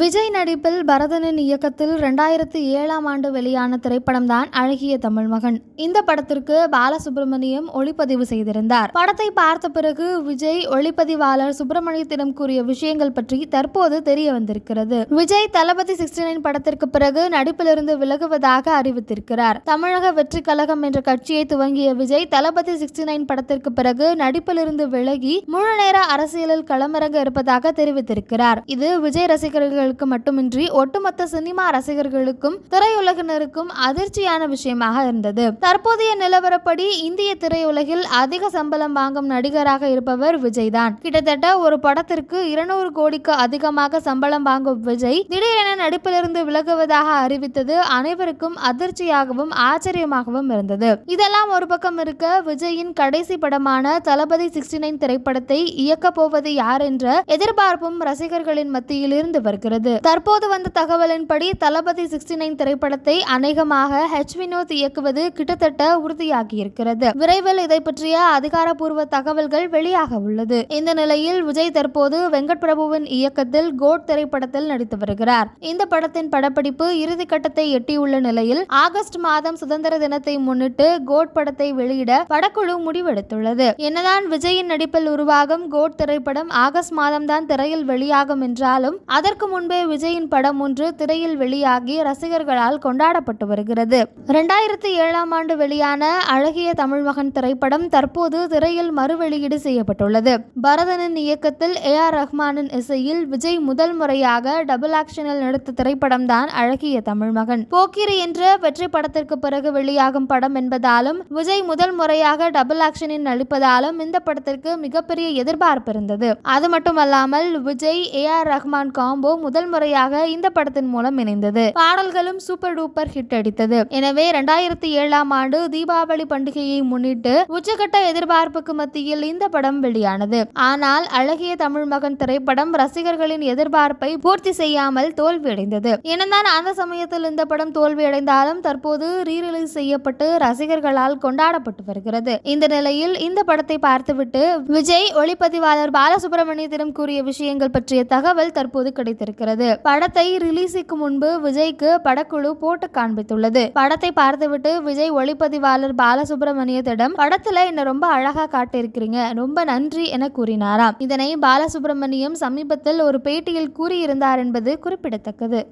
விஜய் நடிப்பில் பரதனின் இயக்கத்தில் ரெண்டாயிரத்தி ஏழாம் ஆண்டு வெளியான திரைப்படம் தான் அழகிய தமிழ் மகன். இந்த படத்திற்கு பாலசுப்ரமணியம் ஒளிப்பதிவு செய்திருந்தார். படத்தை பார்த்த பிறகு விஜய் ஒளிப்பதிவாளர் சுப்பிரமணியத்திடம் கூறிய விஷயங்கள் பற்றி தற்போது தெரிய வந்திருக்கிறது. விஜய் தளபதி சிக்ஸ்டி நைன் படத்திற்கு பிறகு நடிப்பிலிருந்து விலகுவதாக அறிவித்திருக்கிறார். தமிழக வெற்றி கழகம் என்ற கட்சியை துவங்கிய விஜய் தளபதி சிக்ஸ்டி நைன் படத்திற்கு பிறகு நடிப்பிலிருந்து விலகி முழு நேர அரசியலில் களமிறங்க இருப்பதாக தெரிவித்திருக்கிறார். இது விஜய் ரசிகர்கள் ரசிகர்களுக்கு மட்டுமின்றி ஒட்டுமொத்த சினிமா ரசிகர்களுக்கும் திரையுலகினருக்கும் அதிர்ச்சியான விஷயமாக இருந்தது. தற்போதைய நிலவரப்படி இந்திய திரையுலகில் அதிக சம்பளம் வாங்கும் நடிகராக இருப்பவர் விஜய் தான் கிட்டத்தட்ட ஒரு படத்திற்கு இருநூறு கோடிக்கு அதிகமாக சம்பளம் வாங்கும் விஜய் திடீரென நடிப்பிலிருந்து விலகுவதாக அறிவித்தது அனைவருக்கும் அதிர்ச்சியாகவும் ஆச்சரியமாகவும் இருந்தது. இதெல்லாம் ஒரு பக்கம் இருக்க விஜயின் கடைசி படமான தளபதி சிக்ஸ்டி நைன் திரைப்படத்தை இயக்கப் போவது யார் என்ற எதிர்பார்ப்பும் ரசிகர்களின் மத்தியில் இருந்து வருகிறது. தற்போது வந்த தகவலின்படி தளபதி சிக்ஸ்டி நைன் திரைப்படத்தை அநேகமாக ஹெச் வினோத் இயக்குவது கிட்டத்தட்ட உறுதியாகியிருக்கிறது. விரைவில் இதை பற்றிய அதிகாரப்பூர்வ தகவல்கள் வெளியாக உள்ளது. இந்த நிலையில் விஜய் தற்போது வெங்கட் பிரபுவின் இயக்கத்தில் கோட் திரைப்படத்தில் நடித்து வருகிறார். இந்த படத்தின் படப்பிடிப்பு இறுதிக்கட்டத்தை எட்டியுள்ள நிலையில் ஆகஸ்ட் மாதம் சுதந்திர தினத்தை முன்னிட்டு கோட் படத்தை வெளியிட படக்குழு முடிவெடுத்துள்ளது. என்னதான் விஜயின் நடிப்பில் உருவாகும் கோட் திரைப்படம் ஆகஸ்ட் மாதம்தான் திரையில் வெளியாகும் என்றாலும் அதற்கு முன் முன்பே விஜயின் படம் ஒன்று திரையில் வெளியாகி ரசிகர்களால் கொண்டாடப்பட்டு வருகிறது. இரண்டாயிரத்தி ஏழாம் ஆண்டு வெளியான அழகிய தமிழ் மகன் திரைப்படம் தற்போது திரையில் மறுவெளியீடு செய்யப்பட்டுள்ளது. பரதனின் இயக்கத்தில் ஏ ஆர் ரஹ்மானின் இசையில் விஜய் முதல் முறையாக டபுள் ஆக்ஷனில் நடித்த திரைப்படம் தான் அழகிய தமிழ் மகன். போக்கிரி என்ற வெற்றி படத்திற்கு பிறகு வெளியாகும் படம் என்பதாலும் விஜய் முதல் முறையாக டபுள் ஆக்ஷனில் நடிப்பதாலும் இந்த படத்திற்கு மிகப்பெரிய எதிர்பார்ப்பு இருந்தது. அது மட்டுமல்லாமல் Vijay A R Rahman combo முதல் முதல் முறையாக இந்த படத்தின் மூலம் இணைந்தது. பாடல்களும் சூப்பர் டூப்பர் ஹிட் அடித்தது. எனவே இரண்டாயிரத்தி ஏழாம் ஆண்டு தீபாவளி பண்டிகையை முன்னிட்டு உச்சகட்ட எதிர்பார்ப்புக்கு மத்தியில் இந்த படம் வெளியானது. ஆனால் அழகிய தமிழ் மகன் திரைப்படம் ரசிகர்களின் எதிர்பார்ப்பை பூர்த்தி செய்யாமல் தோல்வியடைந்தது. என்னதான் அந்த சமயத்தில் இந்த படம் தோல்வியடைந்தாலும் தற்போது ரீரிலீஸ் செய்யப்பட்டு ரசிகர்களால் கொண்டாடப்பட்டு வருகிறது. இந்த நிலையில் இந்த படத்தை பார்த்துவிட்டு விஜய் ஒளிப்பதிவாளர் பாலசுப்ரமணியத்திடம் கூறிய விஷயங்கள் பற்றிய தகவல் தற்போது கிடைத்திருக்கிறது. படத்தை ரிலீஸுக்கு முன்பு விஜய்க்கு படக்குழு போட்டு காண்பித்துள்ளது. படத்தை பார்த்துவிட்டு விஜய் ஒளிப்பதிவாளர் பாலசுப்ரமணியத்திடம் படத்துல என்ன ரொம்ப அழகா காட்டியிருக்கிறீங்க. ரொம்ப நன்றி என கூறினாராம். இதனை பாலசுப்ரமணியம் சமீபத்தில் ஒரு பேட்டியில் கூறியிருந்தார் என்பது குறிப்பிடத்தக்கது.